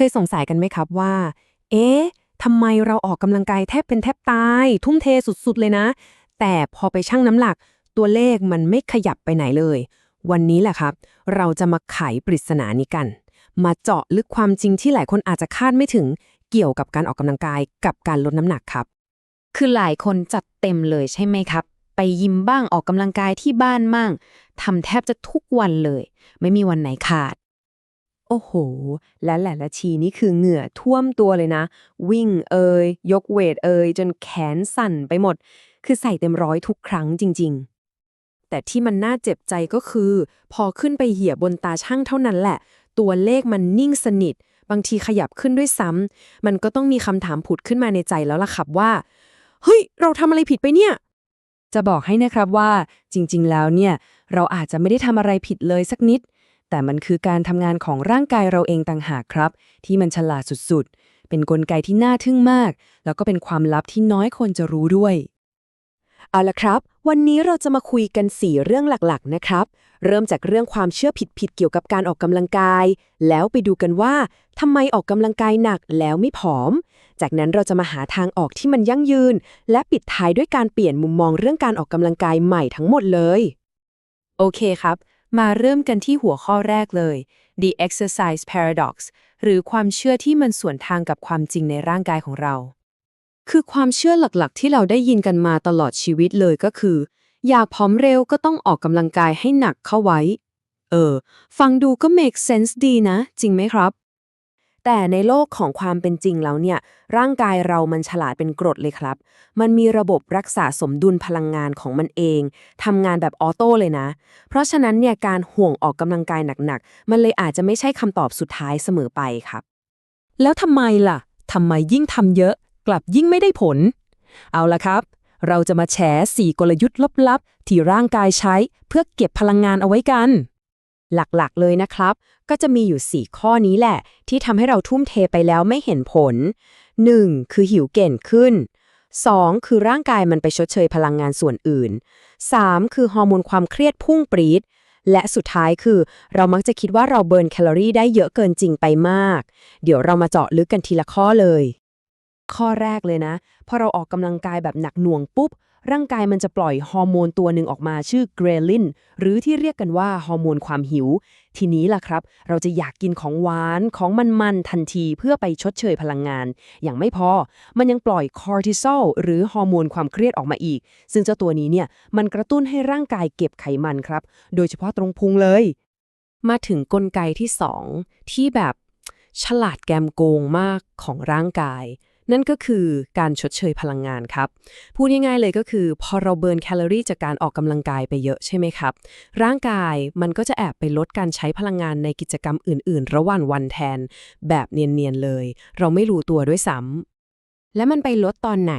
เคยสงสัยกันไหมครับว่า เอ๊ะทำไมเราออกกำลังกายแทบเป็นแทบตาย ทุ่มเทสุดๆเลยนะ แต่พอไปชั่งน้ำหนัก ตัวเลขมันไม่ขยับไปไหนเลย วันนี้แหละครับ เราจะมาไขปริศนานี้กัน มาเจาะลึกความจริงที่หลายคนอาจจะคาดไม่ถึง เกี่ยวกับการออกกำลังกายกับการลดน้ำหนักครับ คือหลายคนจัดเต็มเลยใช่ไหมครับ ไปยิมบ้างออกกำลังกายที่บ้านมั่งทำแทบจะทุกวันเลย ไม่มีวันไหนขาด โอ้โห และแหละละชีนี่คือเหงื่อท่วมตัวเลยนะ วิ่งเอ่ยยกเวทเอ่ยจนแขนสั่นไปหมด คือใส่เต็มร้อยทุกครั้งจริง ๆแต่ที่มันน่าเจ็บใจก็คือ พอขึ้นไปเหยียบบนตาช่างเท่านั้นแหละ ตัวเลขมันนิ่งสนิท บางทีขยับขึ้นด้วยซ้ำมันก็ต้องมีคำถามผุดขึ้นมาในใจแล้วล่ะครับว่า เฮ้ย เราทำอะไรผิดไปเนี่ย จะบอกให้นะครับว่า จริง ๆ แล้วเนี่ย เราอาจจะไม่ได้ทำอะไรผิดเลยสักนิด แต่มันคือการทำงานของร่างกายเราเองต่างหากครับ ที่มันฉลาดสุดๆ เป็นนกลไกที่น่าทึ่งมาก แล้วก็เป็นความลับที่น้อยคนจะรู้ด้วย เอาละครับ วันนี้เราจะมาคุยกัน 4 เรื่องหลักๆ นะครับ เริ่มจากเรื่องความเชื่อผิดๆเกี่ยวกับการออกกำลังกาย แล้วไปดูกันว่าทำไมออกกำลังกายหนักแล้วไม่ผอม จากนั้นเราจะมาหาทางออกที่มันยั่งยืน และปิดท้ายด้วยการเปลี่ยนมุมมองเรื่องการออกกำลังกายใหม่ทั้งหมดเลย โอเคครับ มาเริ่มกันที่หัวข้อแรกเลย the exercise paradox หรือความเชื่อที่มันสวนทางกับความจริงในร่างกายของเรา คือความเชื่อหลักๆ ที่เราได้ยินกันมาตลอดชีวิตเลยก็คือ อยากผอมเร็วก็ต้องออกกำลังกายให้หนักเข้าไว้ เออ ฟังดูก็ make sense ดีนะ จริงไหมครับ แต่ในโลกของความเป็นจริงแล้วเนี่ย ร่างกายเรามันฉลาดเป็นกรดเลยครับ มันมีระบบรักษาสมดุลพลังงานของมันเองทำงานแบบออโต้เลยนะ เพราะฉะนั้นเนี่ยการห่วงออกกำลังกายหนักๆ มันเลยอาจจะไม่ใช่คำตอบสุดท้ายเสมอไปครับ แล้วทำไมล่ะทำไมยิ่งทำเยอะ กลับยิ่งไม่ได้ผล เอาละครับ เราจะมาแฉสี่กลยุทธ์ลับๆที่ร่างกายใช้เพื่อเก็บพลังงานเอาไว้กัน หลักๆ เลยนะครับ ก็จะมีอยู่ 4 ข้อนี้แหละ ที่ทำให้เราทุ่มเทไปแล้วไม่เห็นผล 1. คือหิวเก่งขึ้น 2. คือร่างกายมันไปชดเชยพลังงานส่วนอื่น 3. คือฮอร์โมนความเครียดพุ่งปรีดและสุดท้ายคือ เรามักจะคิดว่าเราเบิร์นแคลอรี่ได้เยอะเกินจริงไปมาก เดี๋ยวเรามาเจาะลึกกันทีละข้อเลย ข้อแรกเลยนะ พอเราออกกำลังกายแบบหนักหน่วงปุ๊บ ร่างกายมันจะปล่อยฮอร์โมนตัวหนึ่งออกมาชื่อเกรลิน หรือที่เรียกกันว่าฮอร์โมนความหิว ทีนี้ล่ะครับ เราจะอยากกินของหวานของมันๆทันทีเพื่อไปชดเชยพลังงาน อย่างไม่พอ มันยังปล่อยคอร์ติซอลหรือฮอร์โมนความเครียดออกมาอีก ซึ่งเจ้าตัวนี้เนี่ย มันกระตุ้นให้ร่างกายเก็บไขมันครับ โดยเฉพาะตรงพุงเลย มาถึงกลไกที่ 2 ที่แบบฉลาดแกมโกงมากของร่างกาย นั่นก็คือการชดเชยพลังงานครับ พูดง่ายๆเลยก็คือ พอเราเบิร์นแคลอรี่จากการออกกำลังกายไปเยอะใช่ไหมครับ ร่างกายมันก็จะแอบไปลดการใช้พลังงานในกิจกรรมอื่น ๆ ระหว่างวันแทน แบบเนียนๆเลย เราไม่รู้ตัวด้วยซ้ำและมันไปลดตอนไหน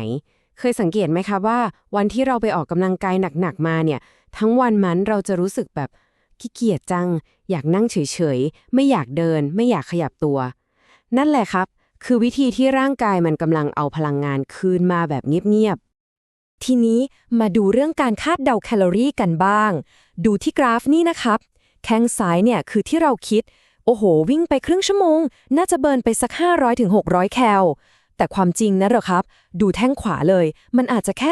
เคยสังเกตไหมคะว่า วันที่เราไปออกกำลังกายหนักๆมาเนี่ย ทั้งวันมันเราจะรู้สึกแบบขี้เกียจจัง อยากนั่งเฉยๆ ไม่อยากเดิน ไม่อยากขยับตัว นั่นแหละครับ คือวิธีที่ร่างกายมันกำลังเอาพลังงานคืนมาแบบเงียบๆ ทีนี้มาดูเรื่องการคาดเดาแคลอรี่กันบ้าง ดูที่กราฟนี่นะครับ แข้งซ้ายเนี่ยคือที่เราคิด โอ้โห วิ่งไปครึ่งชั่วโมง น่าจะเบิร์นไปสัก 500-600 แคล แต่ความจริงนะเหรอครับ ดูแท่งขวาเลย มันอาจจะแค่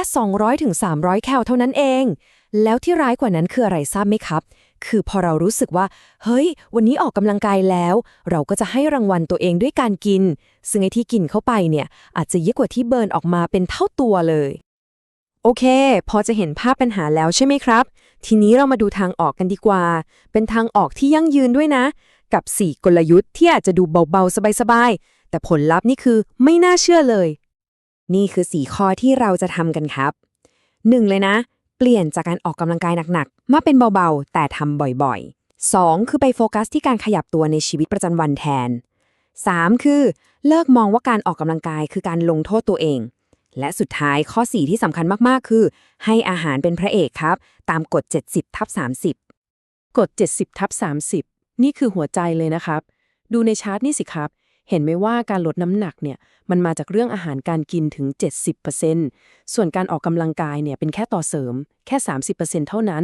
200-300 แคลเท่านั้นเอง แล้วที่ร้ายกว่านั้นคืออะไรทราบไหมครับ คือพอเรารู้สึกว่า เฮ้ย วันนี้ออกกำลังกายแล้ว เราก็จะให้รางวัลตัวเองด้วยการกิน ซึ่งไอ้ที่กินเข้าไปเนี่ย อาจจะเยอะกว่าที่เบิร์นออกมาเป็นเท่าตัวเลย โอเค พอจะเห็นภาพปัญหาแล้วใช่ไหมครับ ทีนี้เรามาดูทางออกกันดีกว่า เป็นทางออกที่ยั่งยืนด้วยนะ กับ 4 กลยุทธ์ที่อาจจะดูเบาๆสบายๆแต่ผลลัพธ์นี่คือไม่น่าเชื่อเลย นี่คือ 4 ข้อที่เราจะทำกันครับ 1. เลยนะ เปลี่ยนจากการออกกำลังกายหนักๆ มาเป็นเบาๆ แต่ทำบ่อยๆ 2. คือไปโฟกัสที่การขยับตัวในชีวิตประจำวันแทน 3. คือ เลิกมองว่าการออกกำลังกายคือการลงโทษตัวเอง และสุดท้ายข้อ 4 ที่สำคัญมากๆ คือ ให้อาหารเป็นพระเอกครับ ตามกฎ 70ทับ30 กฎ 70ทับ30 นี่คือหัวใจเลยนะครับ ดูในชาร์ตนี่สิครับ เห็นไหมว่าการลดน้ำหนักเนี่ยมันมาจากเรื่องอาหารการกินถึง 70%ส่วนการออกกำลังกายเนี่ยเป็นแค่ต่อเสริมแค่ 30%เท่านั้น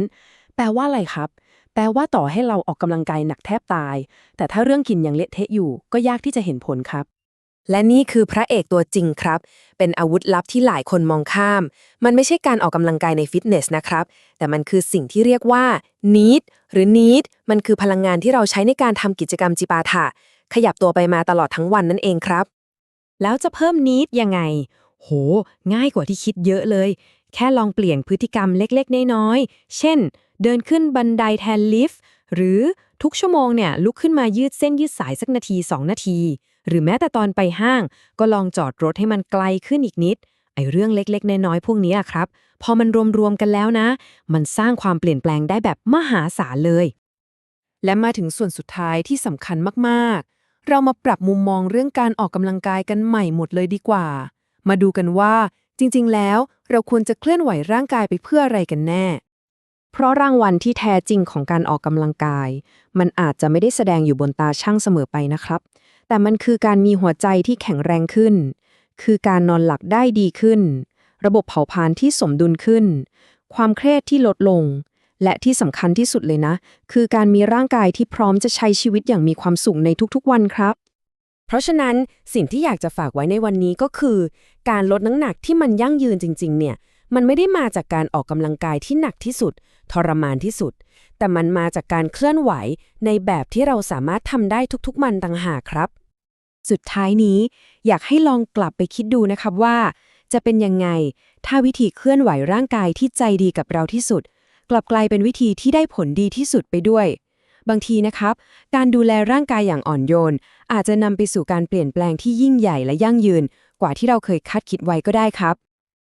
แปลว่าอะไรครับแต่ว่าต่อให้เราออกกำลังกายหนักแทบตาย แต่ถ้าเรื่องกินยังเละเทะอยู่ ก็ยากที่จะเห็นผลครับ และนี่คือพระเอกตัวจริงครับ เป็นอาวุธลับที่หลายคนมองข้าม มันไม่ใช่การออกกำลังกายในฟิตเนสนะครับ แต่มันคือสิ่งที่เรียกว่า need หรือ need มันคือพลังงานที่เราใช้ในการทำกิจกรรมจิปาถะ ขยับตัวไปมาตลอดทั้งวันนั่นเองครับ แล้วจะเพิ่มนิดยังไง โห ง่ายกว่าที่คิดเยอะเลย แค่ลองเปลี่ยนพฤติกรรมเล็กๆ น้อยๆ เช่น เดินขึ้นบันไดแทนลิฟต์ หรือทุกชั่วโมงเนี่ยลุกขึ้นมายืดเส้นยืดสายสักนาที 2 นาที หรือแม้แต่ตอนไปห้าง ก็ลองจอดรถให้มันไกลขึ้นอีกนิดไอ้เรื่องเล็กๆ น้อยๆ พวกนี้อะครับ พอมันรวมๆ กันแล้วนะ มันสร้างความเปลี่ยนแปลงได้แบบมหาศาลเลย และมาถึงส่วนสุดท้ายที่สำคัญมาก เรามาปรับมุมมองเรื่องการออกกำลังกายกันใหม่หมดเลยดีกว่า มาดูกันว่า จริง ๆ แล้ว เราควรจะเคลื่อนไหวร่างกายไปเพื่ออะไรกันแน่ เพราะรางวัลที่แท้จริงของการออกกำลังกาย มันอาจจะไม่ได้แสดงอยู่บนตาช่างเสมอไปนะครับ แต่มันคือการมีหัวใจที่แข็งแรงขึ้น คือการนอนหลับได้ดีขึ้น ระบบเผาผลาญที่สมดุลขึ้น ความเครียดที่ลดลง และที่สำคัญที่สุดเลยนะ คือการมีร่างกายที่พร้อมจะใช้ชีวิตอย่างมีความสุขในทุกๆวันครับ เพราะฉะนั้นสิ่งที่อยากจะฝากไว้ในวันนี้ก็คือ การลดน้ำหนักที่มันยั่งยืนจริง ๆ เนี่ย มันไม่ได้มาจากการออกกำลังกายที่หนักที่สุด ทรมานที่สุด แต่มันมาจากการเคลื่อนไหวในแบบที่เราสามารถทำได้ทุกๆมันต่างหากครับ สุดท้ายนี้ อยากให้ลองกลับไปคิดดูนะครับว่า จะเป็นยังไง ถ้าวิธีเคลื่อนไหวร่างกายที่ใจดีกับเราที่สุด กลับกลายเป็นวิธีที่ได้ผลดีที่สุดไปด้วย บางทีนะครับ การดูแลร่างกายอย่างอ่อนโยน อาจจะนำไปสู่การเปลี่ยนแปลงที่ยิ่งใหญ่และยั่งยืน กว่าที่เราเคยคาดคิดไว้ก็ได้ครับ